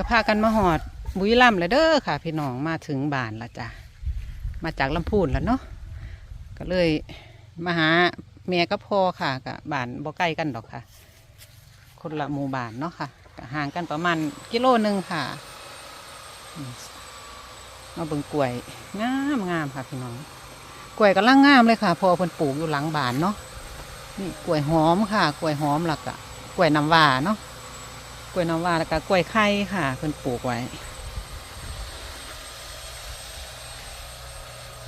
ก็พากันมาหอด บุรีรัมย์แล้วเด้อค่ะ พี่น้องมาถึงบ้านละจ้ะมาจากลำพูนแล้วเนาะก็เลยมาหาแม่กับพ่อค่ะกับบ้านบ่ใกล้กันดอกค่ะ คนละหมู่บ้านเนาะค่ะกห่างกันประมาณกิโลหนึ่งค่ะมาเบิ่งกล้วยงามงามค่ะพี่น้องกล้วยกำลังงามเลยค่ะ พอเพิ่นปลูกอยู่หลังบ้านเนาะนี่กล้วยหอมค่ะกล้วยหอมหลักอะกล้วยน้ำว้าเนาะ กล้วยน้ำว้าแล้วก็กล้วยไข่ค่ะเพิ่นปลูกไว้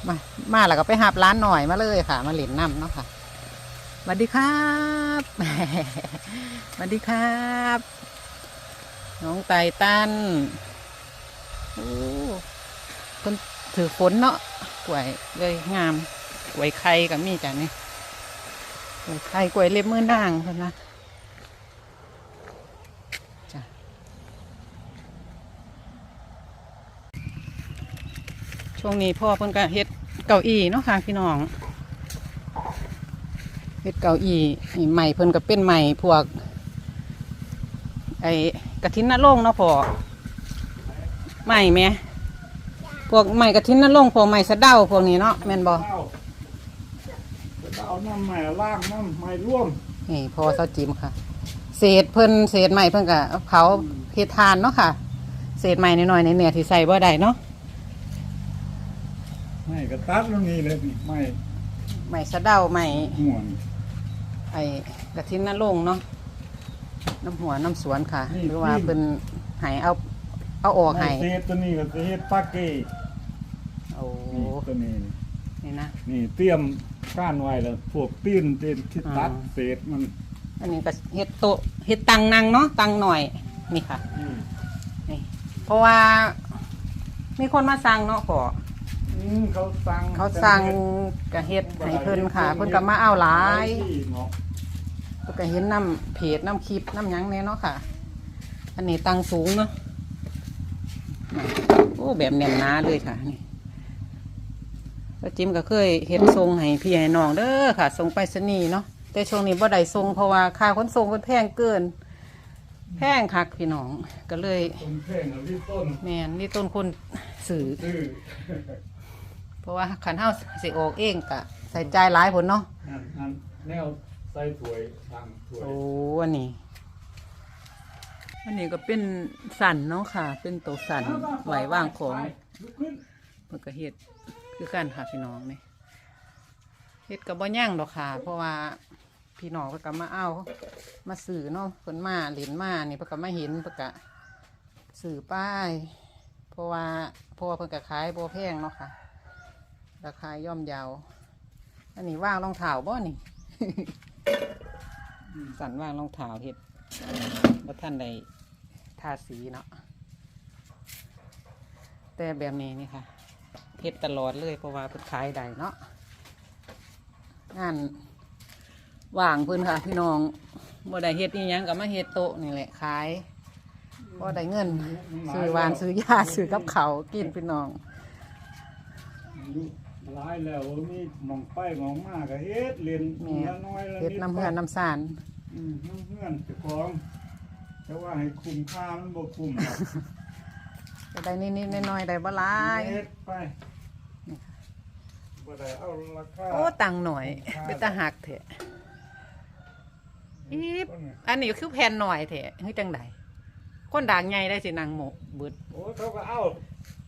มามาแล้วก็ไปหาบร้านหน่อยมาเลยค่ะ มาเหรียญน้ำเนาะค่ะสวัสดีครับสวัสดีครับ น้องไตตันโอ้คนถือฝนเนาะกล้วยเลยงามกล้วยไข่กับมีจ้ะนี่กล้วยไข่กล้วยเล็บมือนางเพิ่นนะ ช่วงนี้พ่อเพิ่นก็เฮ็ดเก้าอี้เนาะค่ะพี่น้องเฮ็ดเก้าอี้นี่ใหม่เพิ่นก็เป็นใหม่พวก ไอ้กระทินนรงค์เนาะพอใหม่ไหมพวกใหม่กระทินนรงค์พวกใหม่สะเดาพวกนี้เนาะแม่นบอเอาเอาน้ำใหม่ล่างน้ำใหม่ร่วมนี่พอเสาจิมค่ะ เศษเพิ่นเศษใหม่เพิ่นก็เอาเผาเฮ็ดทานเนาะค่ะ เศษใหม่น้อยๆในเนี่ยที่ใส่บ่ได้เนาะไม่ กระตัดตรงนี้เลยนี่ไม่ใหม่สะเดาใหม่ห่วงไอ้กระทินนรงค์เนาะน้ำหัวน้ำสวนค่ะ หรือว่าเพิ่นให้เอาเอาออกให้ไม่เศษตัวนี้ก็จะเฮ็ดปาเก้โอ้นี่ตัวนี้นี่นะ นี่เตรียมก้านไว้แล้วพวกตีนเต็นที่ตัดอ่า เศษมันอันนี้ก็เฮ็ดโตะเฮ็ดตังนางเนาะตังหน่อยนี่ค่ะอืมนี่เพราะว่ามีคนมาสั่งเนาะขอ อืมเขาสั่งเขาสั่งกะเฮ็ดให้เพิ่นค่ะ เพิ่นก็มาเอาหลายเนาะเพิ่นก็เห็นน้ำเพจน้ำคลิปน้ำหยังเนี่ยเนาะค่ะ อันนี้ตังสูงเนาะโอ้แบบแน่นหนาเลยค่ะนี่แล้วจิมก็เคยเฮ็ดทรงให้พี่ให้น้องเด้อค่ะทรงไปรษณีย์เนาะแต่ช่วงนี้บ่ได้ทรงเพราะว่าค่าขนส่งมันแพงเกิน แพงคักพี่น้องก็เลย ต้นเพลงกับที่ต้นแม่นนี่ต้นคนสื่อ ซื้อ เพราะว่าขันเฮาสิออกเองกะใส่ใจหลายผลเนาะอันอันแนวใส่ถ้วยทางถ้วยโอ้อันนี้อันนี้ก็เป็นสันเนาะค่ะ เป็นตัวสันไหวว่างของลุกขึ้นมันก็เฮ็ดคือกันค่ะพี่น้องนี่เฮ็ดกับบ่ย่างดอกค่ะ เพราะว่าพี่น้องเพิ่นก็มาเอามาสื่อเนาะเพิ่นมาเหรียญมานี่เพิ่นก็มาเห็นเพิ่นก็สื่อป้าย เพราะว่าเพราะว่าเพิ่นก็ขายบ่แพงเนาะค่ะ ราคาย่อมเยาว อันนี้ว่างรองเท้าบ่นี่ สันว่างรองเท้าเฮ็ดว่าท่านใดทาสีเนาะ แต่แบบนี้นี่ค่ะเฮ็ดตลอดเลยเพราะว่าเพิ่นขายได้เนาะงานว่างเพิ่นค่ะ พี่น้องบ่ได้เฮ็ดนี่ยังก็มาเฮ็ดโต๊ะนี่แหละขายบ่ได้เงินซื้อวานซื้อยาซื้อกับเขาวกินพี่น้อง หลายแล้วมีหมองไปหมองมาก็เฮ็ดเรียนแม่น้อยแล้วเฮ็ดน้ำเหือนน้ำสารอืมน้ำเหือนเจ้าของแต่ว่าให้คุ้มค่ามันบ่คุ้มหรอกก็ได้นิดๆน้อยๆได้บ่หลายเฮ็ดไปบ่ได้เอาราคาโอ้ตังค์หน่อยเป็นตาหักเถอะอีบอันนี้คือแผ่นหน่อยเถอะคือจังใดคนด่างใหญ่ได้สินางหมกเบิดโอ้เขาก็เอา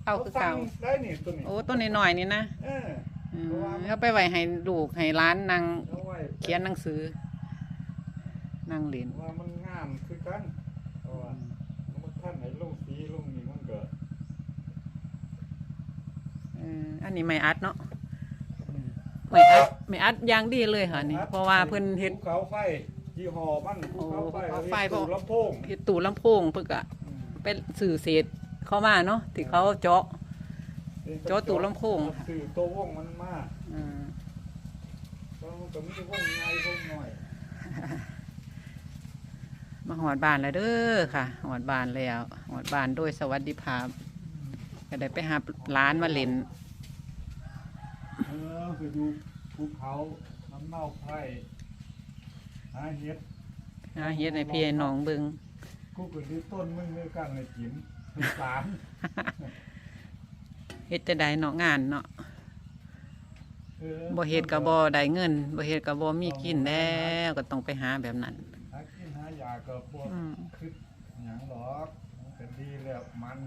เอาคือเก่าสั่งได้นี่ตัวนี้โอ้ต้นนี้หน่อยๆนี่นะเอออืมเอาไปไว้ให้ลูกให้ร้านนางเอาไว้เขียนหนังสือนั่งเรียนว่ามันงามคือกันเพราะว่ามันท่านให้ลงสีลงนี่มันก็เอออันนี้ไม่อัดเนาะไม่อัดไม่อัดอย่างดีเลยค่ะนี่ เพราะว่าเพิ่นเฮ็ด ภูเขาไฟยี่ห้อมันภูเขาไฟโอ้ภูเขาไฟ เฮ็ดตู้ลำโพงเฮ็ดตู้ลำโพงเพิ่นก็ อืม เป็นสื่อเศษ เข้ามาเนาะที่เขาเจาะ โจ้ตู้ลำโพงสื่อตัววงมันมากอืมแล้วมันก็มีวงใหญ่วงน้อยมาหอดบ้านแล้วเด้อค่ะหอดบ้านแล้วหอดบ้านโดยสวัสดิภาพก็ได้ไปหาร้านมาเล่นเออคืออยู่ภูเขาน้ำเน่าไผ่หาเห็ดหาเฮ็ดในพี่ให้น้องเบิงกูก็ดีต้นมึงด้วยกันเลยจิ๋ม สงสารเฮ็ดจะได้เนาะงานเนาะออบ่เฮ็ดก็บ่ได้เงินบ่เฮ็ดก็บ่มีกินแล้วก็ต้องไปหาแบบนั้น หากินหายาก็บ่อืม คิดหยังหรอกมันก็ดีแล้วมัน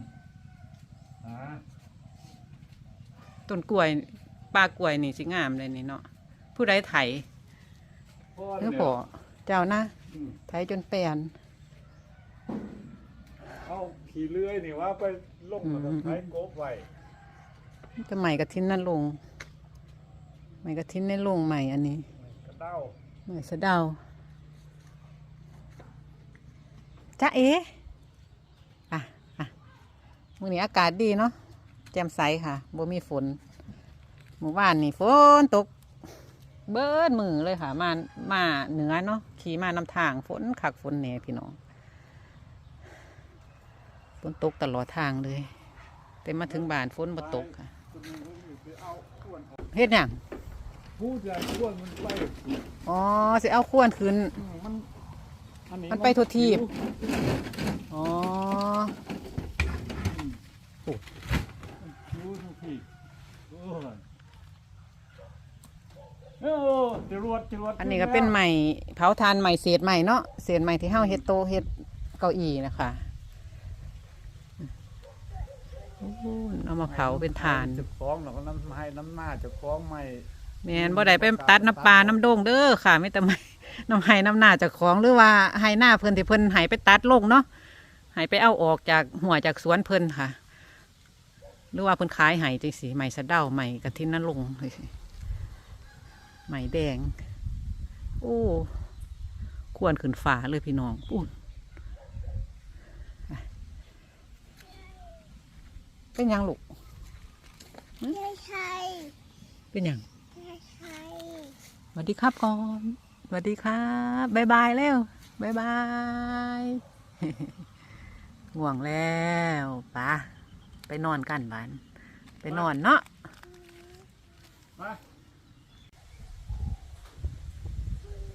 หาต้นกล้วยปลากล้วยนี่สิงามเลยนี่เนาะผู้ใดไถพ่อเออเนี่ยบ่เจ้านะอืมไถจนแปลนเอา ขี่เลื่อยนี่ว่าไปลงแล้วก็อืมใช้กบไว้จะใหม่กระทินนั่นลง ใหม่กระทินในลงใหม่อันนี้กระเด้าใหม่สะเดาจ้าเอ๋อะอะมื้อนี้อากาศดีเนาะแจ่มใสค่ะบ่มีฝนหมู่บ้านนี่ฝนตก เบิดมือเลยค่ะ มามาเหนือเนาะขี่มานำทางฝนขักฝนแหน่พี่น้อง นตกตลอดทางเลย แต่มาถึงบ้านฝนบ่ตกค่ะเฮ็ดหยังผู้ใหญ่ขวนมันไปอ๋อสิเอาขวนขึ้นอืมมันอัมันไปทั่วทีบ อ๋อรู้ทุกทีโอ้ยเออจรวดจรวดอันนี้ก็เป็นใหม่เผาทานใหม่เศษใหม่เนาะเศษใหม่ที่เฮาเฮ็ดโตะเฮ็ดเก้าอี้นะคะ โอ้โหเอามาเผาเป็นทาน จะฟ้องหรอกน้ำให้น้ำหน้าจะฟ้องไม่แม่นบ่ได้ไปตัดน้ำปลาน้ำโด่งเด้อค่ะไม่แต่ไม่ น้ำไห้น้ำหน้าจากของหรือว่าไห้หน้าเพิ่นที่เพิ่นไห้ไปตัดลงเนาะไห้ไปเอาออกจากหัวจากสวนเพิ่นค่ะ หรือว่าเพิ่นขายไห้จังสีใหม่สะเด้าใหม่กระทินนั่นลงจังซี้ใหม่แดง โอ้ ควรขึ้นฝาเลยพี่น้องปู เป็นหยังลูกไม่ใช่เป็นหยังไม่ใช่สวัสดีครับก่อนสวัสดีครับบายบายแล้วบายบายง่วงแล้วปะไปนอนกันบ้านไปนอนเนาะมา